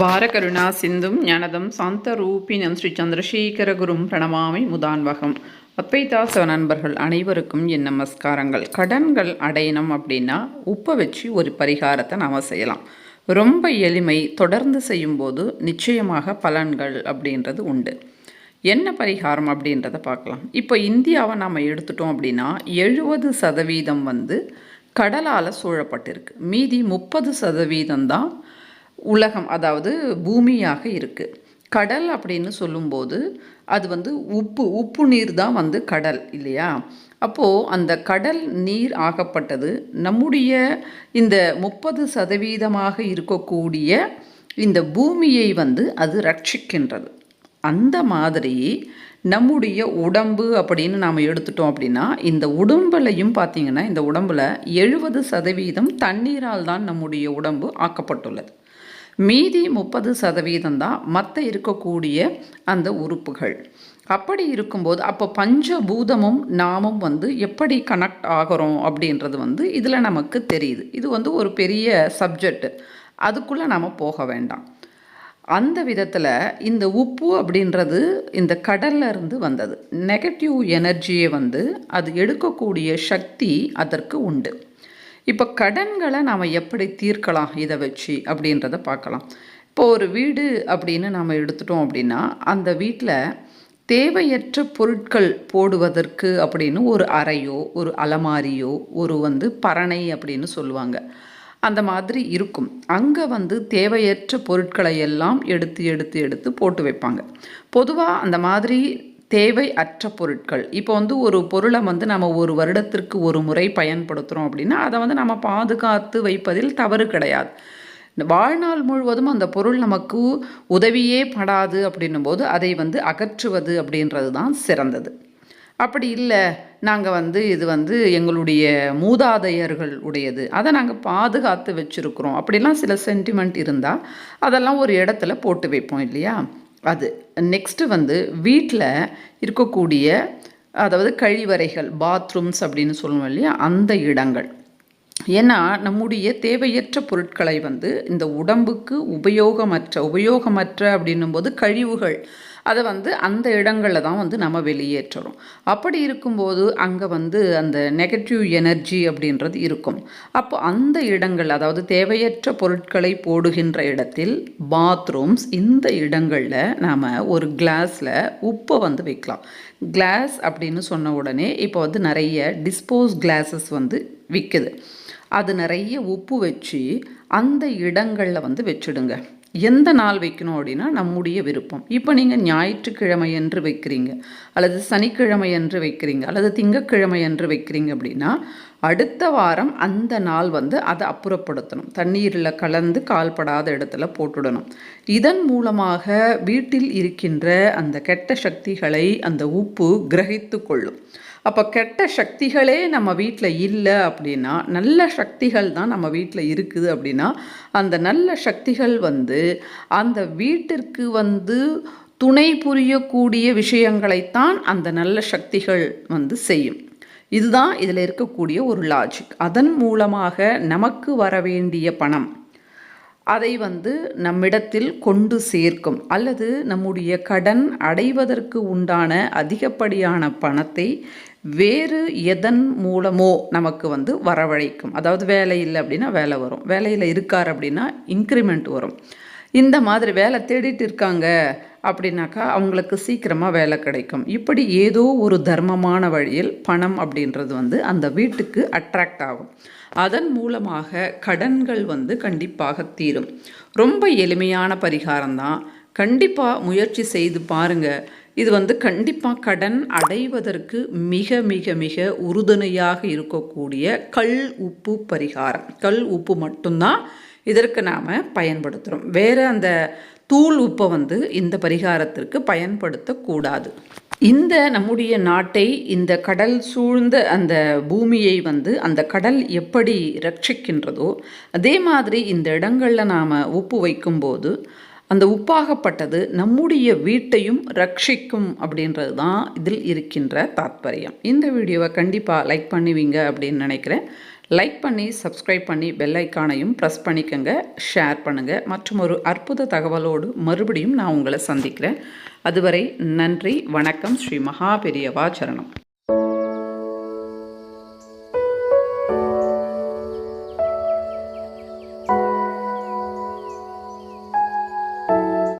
பாரகருணா சிந்தும் ஞானதம் சாந்த ரூபினம் ஸ்ரீ சந்திரசேகரகுரும் பிரணமாமி முதான்வகம். அத்வைதாச நண்பர்கள் அனைவருக்கும் என் நமஸ்காரங்கள். கடன்கள் அடையணும் அப்படின்னா உப்பை வச்சு ஒரு பரிகாரத்தை நாம் செய்யலாம். ரொம்ப எளிமை தொடர்ந்து செய்யும்போது நிச்சயமாக பலன்கள் அப்படின்றது உண்டு. என்ன பரிகாரம் அப்படின்றத பார்க்கலாம். இப்போ இந்தியாவை நாம் எடுத்துட்டோம் அப்படின்னா எழுபது சதவீதம் வந்து கடலால் சூழப்பட்டிருக்கு. மீதி முப்பது சதவீதம் தான் உலகம் அதாவது பூமியாக இருக்குது கடல் அப்படின்னு சொல்லும்போது அது வந்து உப்பு உப்பு நீர் தான் வந்து கடல் இல்லையா? அப்போது அந்த கடல் நீர் ஆகப்பட்டது நம்முடைய இந்த முப்பது சதவீதமாக இருக்கக்கூடிய இந்த பூமியை வந்து அது ரட்சிக்கின்றது. அந்த மாதிரி நம்முடைய உடம்பு அப்படின்னு நாம் எடுத்துட்டோம் அப்படின்னா இந்த உடம்புலையும் பார்த்திங்கன்னா இந்த உடம்பில் எழுபது சதவீதம் தண்ணீரால் தான் நம்முடைய உடம்பு ஆக்கப்பட்டுள்ளது. மீதி முப்பது சதவீதம் தான் மற்ற இருக்கக்கூடிய அந்த உறுப்புகள். அப்படி இருக்கும்போது அப்போ பஞ்சபூதமும் நாமும் வந்து எப்படி கனெக்ட் ஆகிறோம் அப்படின்றது வந்து இதில் நமக்கு தெரியுது. இது வந்து ஒரு பெரிய சப்ஜெக்ட் அதுக்குள்ளே நாம் போக வேண்டாம். அந்த விதத்தில் இந்த உப்பு அப்படின்றது இந்த கடல்ல இருந்து வந்தது. நெகட்டிவ் எனர்ஜியை வந்து அது எடுக்கக்கூடிய சக்தி அதற்கு உண்டு. இப்போ கடன்களை நாம் எப்படி தீர்க்கலாம் இதை வச்சு அப்படின்றத பார்க்கலாம். இப்போ ஒரு வீடு அப்படின்னு நாம் எடுத்துட்டோம் அப்படின்னா அந்த வீட்டில் தேவையற்ற பொருட்கள் போடுவதற்கு அப்படின்னு ஒரு அறையோ ஒரு அலமாரியோ ஒரு வந்து பரணை அப்படின்னு சொல்லுவாங்க. அந்த மாதிரி இருக்கும். அங்கே வந்து தேவையற்ற பொருட்களை எல்லாம் எடுத்து எடுத்து எடுத்து போட்டு வைப்பாங்க. பொதுவாக அந்த மாதிரி தேவை அற்ற பொருட்கள். இப்போ வந்து ஒரு பொருளை வந்து நம்ம ஒரு வருடத்திற்கு ஒரு முறை பயன்படுத்துகிறோம் அப்படின்னா அதை வந்து நம்ம பாதுகாத்து வைப்பதில் தவறு கிடையாது. வாழ்நாள் முழுவதும் அந்த பொருள் நமக்கு உதவியே படாது அப்படின்னும் போது அதை வந்து அகற்றுவது அப்படின்றது தான் சிறந்தது. அப்படி இல்லை நாங்கள் வந்து இது வந்து எங்களுடைய மூதாதையர்கள் உடையது. அதை நாங்கள் பாதுகாத்து வச்சுருக்குறோம். அப்படிலாம் சில சென்டிமெண்ட் இருந்தால் அதெல்லாம் ஒரு இடத்துல போட்டு வைப்போம் இல்லையா? அது நெக்ஸ்ட்டு வந்து வீட்டில் இருக்கக்கூடிய அதாவது கழிவறைகள் பாத்ரூம்ஸ் அப்படின்னு சொல்லுவோம் இல்லையா? அந்த இடங்கள். ஏன்னா நம்முடைய தேவையற்ற பொருட்களை வந்து இந்த உடம்புக்கு உபயோகமற்ற உபயோகமற்ற அப்படின்னும் போது கழிவுகள் அதை வந்து அந்த இடங்களில் தான் வந்து நம்ம வெளியேற்றுறோம் அப்படி இருக்கும்போது அங்கே வந்து அந்த நெகட்டிவ் எனர்ஜி அப்படின்றது இருக்கும். அப்போ அந்த இடங்கள் அதாவது தேவையற்ற பொருட்களை போடுகின்ற இடத்தில் பாத்ரூம்ஸ் இந்த இடங்களில் நாம் ஒரு கிளாஸில் உப்பை வந்து வைக்கலாம். கிளாஸ் அப்படின்னு சொன்ன உடனே இப்போ வந்து நிறைய டிஸ்போஸ் கிளாஸஸ் வந்து விற்குது அது நிறைய உப்பு வச்சு அந்த இடங்களில் வந்து வச்சுடுங்க. எந்த நாள் வைக்கணும் அப்படின்னா நம்முடைய விருப்பம். இப்போ நீங்கள் ஞாயிற்றுக்கிழமை என்று வைக்கிறீங்க அல்லது சனிக்கிழமை என்று வைக்கிறீங்க அல்லது திங்கக்கிழமை என்று வைக்கிறீங்க அப்படின்னா அடுத்த வாரம் அந்த நாள் வந்து அதை அப்புறப்படுத்தணும். தண்ணீரில் கலந்து கால்படாத இடத்துல போட்டுடணும். இதன் மூலமாக வீட்டில் இருக்கின்ற அந்த கெட்ட சக்திகளை அந்த உப்பு கிரகித்து கொள்ளும். அப்போ கெட்ட சக்திகளே நம்ம வீட்டில் இல்லை அப்படின்னா நல்ல சக்திகள் தான் நம்ம வீட்டில் இருக்குது அப்படின்னா அந்த நல்ல சக்திகள் வந்து அந்த வீட்டிற்கு வந்து துணை புரியக்கூடிய விஷயங்களைத்தான் அந்த நல்ல சக்திகள் வந்து செய்யும். இதுதான் இதில் இருக்கக்கூடிய ஒரு லாஜிக் அதன் மூலமாக நமக்கு வர வேண்டிய பணம். அதை வந்து நம்மிடத்தில் கொண்டு சேர்க்கும். அல்லது நம்முடைய கடன் அடைவதற்கு உண்டான அதிகப்படியான பணத்தை வேறு எதன் மூலமோ நமக்கு வந்து வரவழைக்கும். அதாவது வேலை இல்லை அப்படின்னா வேலை வரும். வேலையில் இருக்கார் அப்படின்னா இன்க்ரிமெண்ட் வரும். இந்த மாதிரி வேலை தேடிட்டு இருக்காங்க அப்படின்னாக்கா அவங்களுக்கு சீக்கிரமாக வேலை கிடைக்கும். இப்படி ஏதோ ஒரு தர்மமான வழியில் பணம் அப்படின்றது வந்து அந்த வீட்டுக்கு அட்ராக்ட் ஆகும். அதன் மூலமாக கடன்கள் வந்து கண்டிப்பாக தீரும். ரொம்ப எளிமையான பரிகாரம் தான். கண்டிப்பாக முயற்சி செய்து பாருங்கள் இது வந்து கண்டிப்பாக கடன் அடைவதற்கு மிக மிக மிக உறுதுணையாக இருக்கக்கூடிய கல் உப்பு பரிகாரம். கல் உப்பு மட்டும்தான் இதற்கு நாம் பயன்படுத்துகிறோம் வேறு அந்த தூள் உப்பை வந்து இந்த பரிகாரத்திற்கு பயன்படுத்தக்கூடாது. இந்த நம்முடைய நாட்டை இந்த கடல் சூழ்ந்த அந்த பூமியை வந்து அந்த கடல் எப்படி ரட்சிக்கின்றதோ அதே மாதிரி இந்த இடங்களில் நாம் உப்பு வைக்கும்போது அந்த உப்பாகப்பட்டது நம்முடைய வீட்டையும் ரட்சிக்கும் அப்படின்றது தான் இதில் இருக்கின்ற தாத்பரியம். இந்த வீடியோவை கண்டிப்பாக லைக் பண்ணுவீங்க அப்படின்னு நினைக்கிறேன். லைக் பண்ணி சப்ஸ்கிரைப் பண்ணி பெல் ஐக்கானையும் ப்ரெஸ் பண்ணிக்கோங்க ஷேர் பண்ணுங்கள் மற்றும் ஒரு அற்புத தகவலோடு மறுபடியும் நான் உங்களை சந்திக்கிறேன். அதுவரை நன்றி வணக்கம் ஸ்ரீ மகா பெரியவா சரணம்.